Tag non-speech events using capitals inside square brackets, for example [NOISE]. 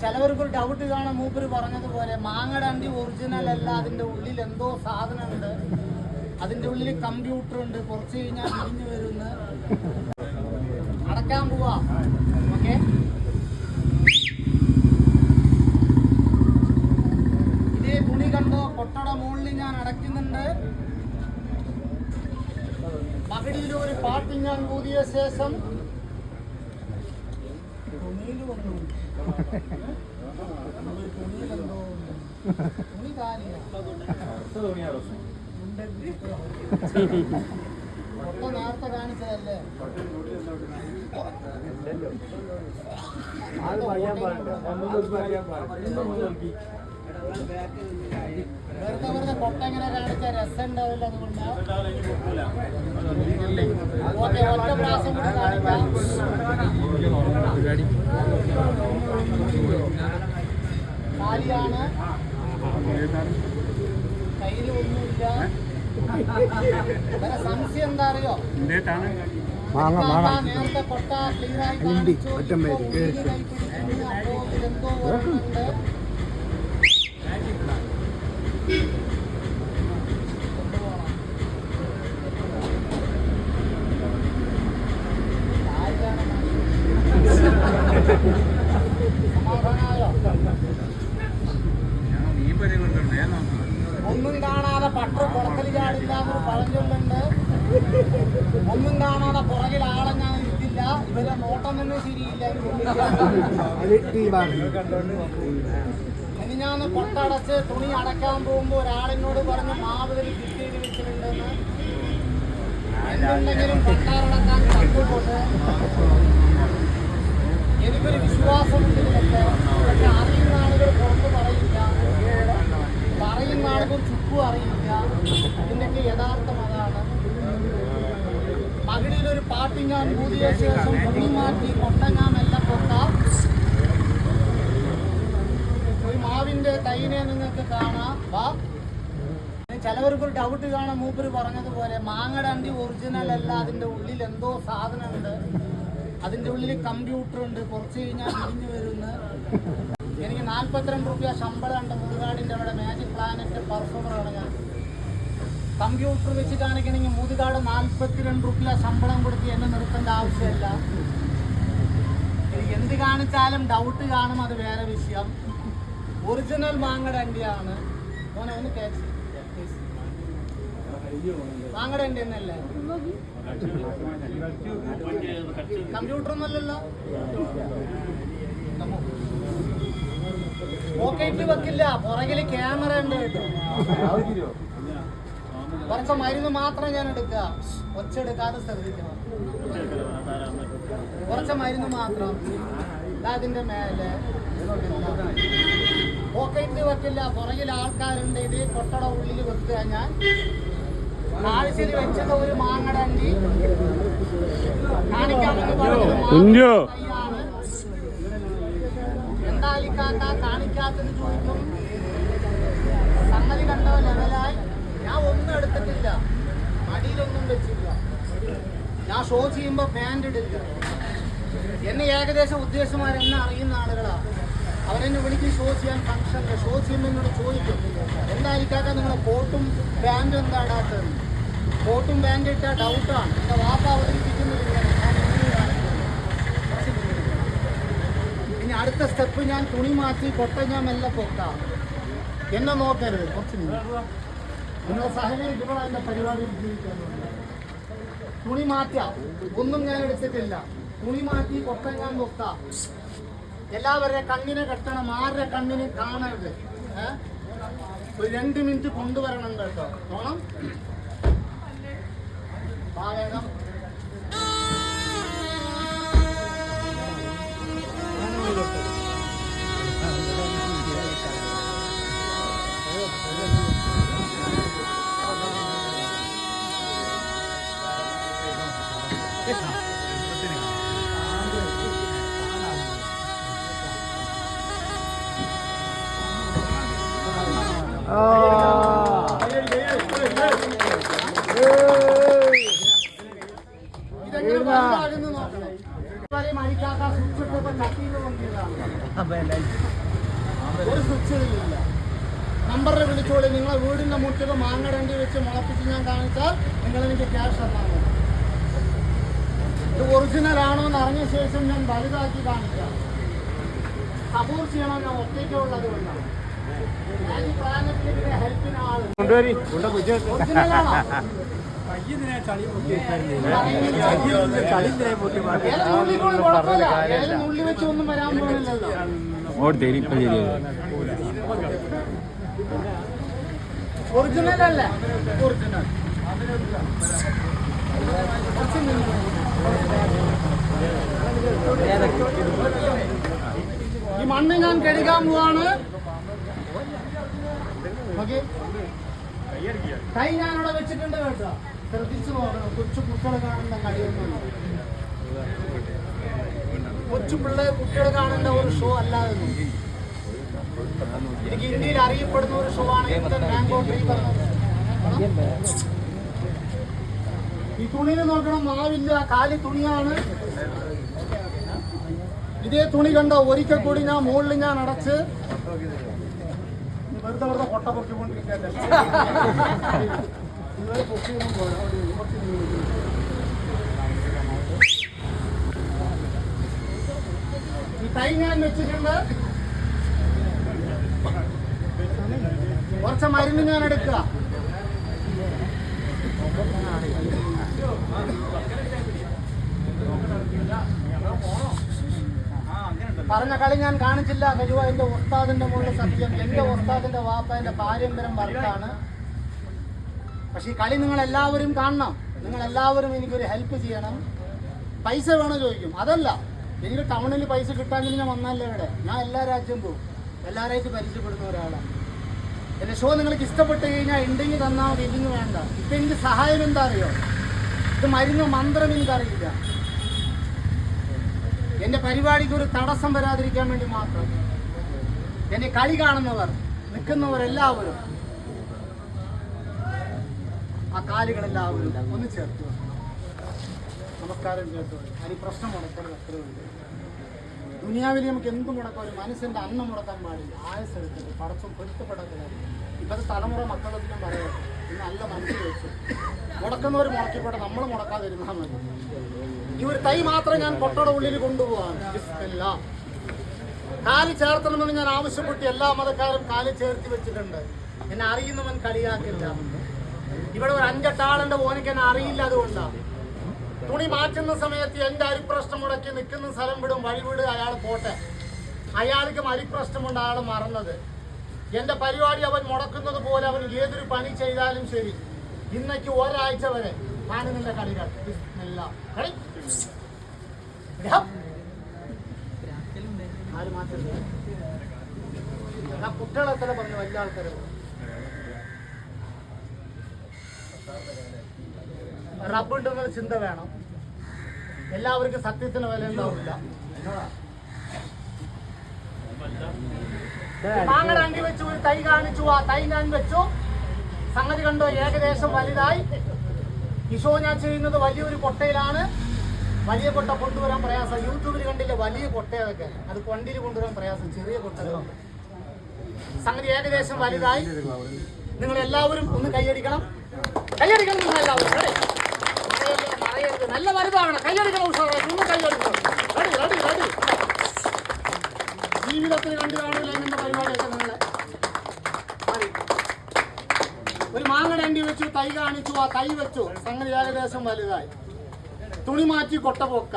ചിലവർക്ക് ഒരു ഡൗട്ട് കാണാൻ മൂപ്പര് പറഞ്ഞതുപോലെ മാങ്ങയുടെ അണ്ടി ഒറിജിനൽ അല്ല അതിന്റെ ഉള്ളിൽ എന്തോ സാധനമുണ്ട്. അതിന്റെ ഉള്ളിൽ കമ്പ്യൂട്ടർ ഉണ്ട് കുറച്ച് കഴിഞ്ഞാൽ തിരിഞ്ഞു വരുന്ന. അടക്കാൻ പോവാ. ഓക്കെ? ഇതേ തുണി കണ്ടോ? കൊട്ടയുടെ മുകളിൽ ഞാൻ അടയ്ക്കുന്നുണ്ട്. പകടിയിൽ ഒരു പാട്ട് ഞാൻ കൂതിയ ശേഷം തുണിയിൽ വന്നു. ഒരു തുണിയിലെന്തോ ഉണ്ട്. തുണി കാലിയാ കൊട്ട നേരത്തെ കാണിച്ചതല്ലേ വെറുതെ വെറുതെ കൊട്ട ഇങ്ങനെ കാണിച്ച രസം ഉണ്ടാവില്ല അതുകൊണ്ട് ഓക്കെ ഒറ്റ പ്രാവശ്യം കൂടി കാണിക്കാം സംശയം എന്താ അറിയോ മാങ്ങ ആ, മാങ്ങ. നേരത്തെ കൊട്ട ക്ലിയർ ആയി കാണിച്ചു. ഒറ്റം പേര്. ഒന്നും കാണാതെ പട്ടു പുറത്തിൽ ചാടില്ല എന്നൊരു പഴഞ്ചൊല്ലുണ്ട് ഒന്നും കാണാതെ പുറകിൽ ആളെ ഇരിക്കില്ല. ഇവരെ നോട്ടം തന്നെ ശരിയില്ല ഇനി ഞാൻ കൊട്ടടച്ച് തുണി അടക്കാൻ പോകുമ്പോ ഒരാളിനോട് പറഞ്ഞ് മാവ് ഇതിൽ ഫിറ്റ് ചെയ്ത് വെച്ചിട്ടുണ്ടെന്ന്. എന്തുണ്ടെങ്കിലും കൊട്ടാറടക്കാൻ കണ്ടുകൊണ്ട് എനിക്കൊരു വിശ്വാസം ഇതിലൊക്കെ പക്ഷെ അറിയുന്ന ആളുകൾ പുറത്ത് പറയില്ല. ആളുകൾ ചുക്കും അറിയില്ല ഇതിന്റെയൊക്കെ യഥാർത്ഥം അതാണ്. മകളിൽ ഒരു പാട്ട് ഞാൻ ഊതിയ ശേഷം തുണി മാറ്റി കൊട്ട ഞാൻ മെല്ലെ പൊക്കാം ഒരു മാവിന്റെ തൈനെ നിങ്ങൾക്ക് കാണാം. വാ. ചിലവർക്ക് ഡൗട്ട് കാണാൻ മൂപ്പര് പറഞ്ഞതുപോലെ മാങ്ങയുടെ അണ്ടി ഒറിജിനൽ അല്ല അതിന്റെ ഉള്ളിൽ എന്തോ സാധനമുണ്ട്. അതിന്റെ ഉള്ളിൽ കമ്പ്യൂട്ടർ ഉണ്ട് കുറച്ച് കഴിഞ്ഞാൽ അറിഞ്ഞു വരുന്ന. എനിക്ക് നാൽപ്പത്തിരണ്ട് റുപ്യ ശമ്പളം ഉണ്ട് മുതുകാടിന്റെ അവിടെ. മാജിക് പ്ലാനറ്റ് പെർഫോമറാണ് ഞാൻ. കമ്പ്യൂട്ടർ വെച്ചിട്ടാണെങ്കിൽ എനിക്ക് മുതുകാട് നാൽപ്പത്തിരണ്ട് റുപ്യ ശമ്പളം കൊടുത്ത് എന്നെ നിർത്തേണ്ട ആവശ്യമില്ല. എനിക്ക് എന്ത് കാണിച്ചാലും ഡൗട്ട് കാണും അത് വേറെ വിഷയം. ഒറിജിനൽ മാങ്ങയുടെ അണ്ടിയാണ്. മോനെ ഒന്ന് കേസ് മാങ്ങയുടെ അണ്ടി എന്നല്ലേ? കമ്പ്യൂട്ടർ ഒന്നല്ലല്ലോ പോക്കറ്റിൽ വെക്കില്ല. പുറകിൽ ക്യാമറ ഉണ്ട് കേട്ടോ. കുറച്ച് മരുന്ന് മാത്രം ഞാൻ എടുക്കുക. ഒച്ചെടുക്കാതെ ശ്രദ്ധിക്കണം. കുറച്ച് മരുന്ന് മാത്രം. അതിന്റെ മേലെ. പോക്കറ്റിൽ വെക്കില്ല. പുറകിൽ ആൾക്കാരുണ്ട്. ഇത് കൊട്ടട ഉള്ളിൽ വെക്കുക ഞാൻ. ആഴ്ചയിൽ വെച്ചത് ഒരു മാങ്ങടണ്ടി കാണിക്കാമെന്ന് കാണിക്കാത്തത് ചോദിക്കും. സംഗതി കണ്ടോ ലെവലായി. ഞാൻ ഒന്നും എടുത്തിട്ടില്ല. മടിയിലൊന്നും വെച്ചില്ല. ഞാൻ ഷോ ചെയ്യുമ്പോൾ പാന്റ് ഇടില്ല. എന്നെ ഏകദേശം ഉദ്ദേശമാർ എന്നെ അറിയുന്ന ആളുകളാണ് അവരെന്നെ വിളിക്കും ഷോ ചെയ്യാൻ ഫംഗ്ഷനിൽ ഷോ ചെയ്യുമ്പോൾ എന്നോട് ചോദിക്കും എന്തായിരിക്കാക്ക നിങ്ങളെ കോട്ടും പാന്റും എന്താ ഇടാത്തത് കോട്ടും ബാൻഡ് ഇട്ട ഡൗട്ടാണ് എന്റെ വാപ്പ അവതരിപ്പിക്കുന്നത് ഇങ്ങനെ ഞാൻ എങ്ങനെ കാണിക്കും? കുറച്ച് ബുദ്ധിമുട്ട്. ഇനി അടുത്ത സ്റ്റെപ്പ് ഞാൻ തുണി മാറ്റി കൊട്ട ഞാൻ മെല്ലെ പൊക്കാം എന്നെ നോക്കരുത്. കുറച്ച്. നിങ്ങളെ സഹകരിക്കുമ്പോൾ പരിപാടിയിൽ ജീവിക്കാനുണ്ട് തുണി മാറ്റാം. ഒന്നും ഞാൻ എടുത്തിട്ടില്ല. തുണി മാറ്റി കൊട്ട ഞാൻ നോക്കാം എല്ലാവരുടെ കണ്ണിനെ കെട്ടണം. ആരുടെ കണ്ണിനെ കാണരുത്. ഒരു രണ്ട് മിനിറ്റ് കൊണ്ടുവരണം കേട്ടോ. തോണം വാ ഒരു സ്വിച്ച് ഇതിലില്ല നമ്പറിൽ വിളിച്ചോളി നിങ്ങളെ വീടിന്റെ മുറ്റത്ത് മാങ്ങടണ്ടി വെച്ച് മുളപ്പിച്ച് ഞാൻ കാണിച്ചാൽ നിങ്ങൾ എനിക്ക് ക്യാഷ് തന്നാൽ ഇത് ഒറിജിനൽ ആണോ എന്ന് അറിഞ്ഞ ശേഷം ഞാൻ വലുതാക്കി കാണിക്കാം സപ്പോർട്ട് ചെയ്യണോ ഞാൻ ഒറ്റയ്ക്കുള്ളത് കൊണ്ടാണ് അല്ല ഈ മണ്ണ് ഞാൻ കഴുകാൻ പോവാണ് കൈ ഞാൻ അവിടെ വെച്ചിട്ടുണ്ട് കേട്ടോ. ശ്രദ്ധിച്ചു പോകണം. കൊച്ചു കുട്ടികളെ കാണുന്ന കളിയൊന്നും കൊച്ചു പിള്ളേർ കുട്ടികളെ കാണേണ്ട ഒരു ഷോ അല്ലാതെ എനിക്ക് ഇന്ത്യയിൽ അറിയപ്പെടുന്ന ഒരു ഷോ ആണ് ഈ തുണിയിൽ നോക്കണം. മാവില്ല കാലി തുണിയാണ്. ഇതേ തുണി കണ്ടോ? ഒരിക്കൽ കൂടി ഞാൻ മുകളിൽ ഞാൻ അടച്ച് വെറുതെ വെറുതെ കൊട്ട പൊക്കിക്കൊണ്ടിരിക്കല്ലേ. [LAUGHS] ഈ തൈ ഞാൻ വെച്ചിട്ടുണ്ട്. കുറച്ച് മരുന്ന് ഞാൻ എടുക്കുക. പറഞ്ഞ കളി ഞാൻ കാണിച്ചില്ല. കരുവ എന്റെ ഉസ്താദിന്റെ മുകളിൽ സത്യം. എന്റെ ഉസ്താദിന്റെ വാപ്പ എന്റെ പാരമ്പര്യം വർക്കാണ്. പക്ഷെ ഈ കളി നിങ്ങൾ എല്ലാവരും കാണണം. നിങ്ങൾ എല്ലാവരും എനിക്കൊരു ഹെൽപ്പ് ചെയ്യണം. പൈസ വേണോ ചോദിക്കും. അതല്ല. എനിക്ക് ടൗണിൽ പൈസ കിട്ടാമെങ്കിൽ ഞാൻ വന്നല്ല ഇവിടെ. ഞാൻ എല്ലാ രാജ്യം പോകും. എല്ലാവരായിട്ട് പരിചയപ്പെടുന്ന ഒരാളാണ്. എന്റെ ഷോ നിങ്ങൾക്ക് ഇഷ്ടപ്പെട്ട് കഴിഞ്ഞാൽ ഉണ്ടെങ്കിൽ തന്നാൽ മതി. ഇല്ലെങ്കിൽ വേണ്ട. ഇപ്പൊ എനിക്ക് സഹായം എന്താ അറിയോ? ഇത് മരുന്ന് മന്ത്രം എനിക്കറിയില്ല. എന്റെ പരിപാടിക്ക് ഒരു തടസ്സം വരാതിരിക്കാൻ വേണ്ടി മാത്രം. എന്നെ കളി കാണുന്നവർ നിൽക്കുന്നവർ എല്ലാവരും ആ കാലുകളെല്ലാവരും ഒന്ന് ചേർത്തു. നമസ്കാരം ചേർത്തു. അതിന് പ്രശ്നം മുടക്കരുത് അത്രയുണ്ട് ദുനിയാവിൽ നമുക്ക് എന്ത് ഒരു മനുഷ്യന്റെ അന്നം മുടക്കാൻ പാടില്ല. ആയസെടുത്തിട്ട് പടച്ചും പൊരുത്തപ്പെടത്തില്ല ഇപ്പോഴത്തെ തലമുറ മക്കളൊന്നും പറയാം നല്ല മനസ്സിൽ വെച്ചു മുടക്കുന്നവർ മുടക്കിപ്പോട്ടെ നമ്മൾ മുടക്കാതിരുന്നാൽ മതി. ഈ ഒരു തൈ മാത്രം ഞാൻ കൊട്ടയുടെ ഉള്ളിൽ കൊണ്ടുപോവാണ് കാലി കാൽ ചേർത്തണമെന്ന് ഞാൻ ആവശ്യപ്പെട്ട് എല്ലാ മതക്കാരും കാലി ചേർത്തി വെച്ചിട്ടുണ്ട്. എന്നെ അറിയുന്നവൻ കളിയാക്കില്ല. ഇവിടെ ഒരു അഞ്ചെട്ടാളുണ്ട് ഓനിക്ക് എന്നെ അറിയില്ല അതുകൊണ്ടാണ് തുണി മാറ്റുന്ന സമയത്ത് എന്റെ അരിപ്രശ്നം മുടക്കി നിൽക്കുന്ന സ്ഥലം വിടും വഴി വിടും അയാൾ പോട്ടെ. അയാൾക്ക് അരിപ്രശ്നമുണ്ട് അയാൾ മറന്നത്. എന്റെ പരിപാടി അവൻ മുടക്കുന്നത് പോലെ അവൻ ഏതൊരു പണി ചെയ്താലും ശരി ഇന്നേക്ക് ഒരാഴ്ച വരെ കാണുന്നില്ല കളികൾ ബിസ്മില്ലാ. കളി. ഇടാം. ആര് മാറ്റരുത്. ഞാൻ കുട്ടികളെ തന്നെ പറഞ്ഞു വലിയ ആൾക്കാരെ റബ്ബുണ്ടെന്നുള്ള ചിന്ത വേണം എല്ലാവർക്കും സത്യത്തിന് വില ഉണ്ടാവില്ല മാങ്ങയുടെ അണ്ടി വെച്ചു ഒരു തൈ കാണിച്ചു ആ തൈ ഞാൻ വെച്ചു. സംഗതി കണ്ടോ? ഏകദേശം വലുതായി. ഇഷോ ഞാൻ ചെയ്യുന്നത് വലിയൊരു കൊട്ടയിലാണ്. വലിയ കൊട്ട കൊണ്ടുവരാൻ പ്രയാസം. യൂട്യൂബിൽ കണ്ടില്ല? വലിയ കൊട്ടയൊക്കെ. അത് കൊണ്ടിൽ കൊണ്ടുവരാൻ പ്രയാസം. ചെറിയ കൊട്ടകളുണ്ട്. സംഗതി ഏകദേശം വലുതായി. നിങ്ങൾ എല്ലാവരും ഒന്ന് കൈയടിക്കണം. കൈയടിക്കണം നിങ്ങൾ എല്ലാവരും. നല്ല വലുതാണ്. കൈയടിക്കണം ഉഷാറായി. ഒന്ന് കൈയടിക്കണം. ജീവിതത്തിൽ കണ്ടു കാണില്ല എന്ന പരിപാടിയൊക്കെ നിങ്ങൾ ഒരു മാങ്ങടേണ്ടി വെച്ചു തൈ കാണിച്ചു ആ തൈ വെച്ചു. സംഗതി ഏകദേശം വലുതായി. തുണി മാറ്റി കൊട്ട പൊക്ക.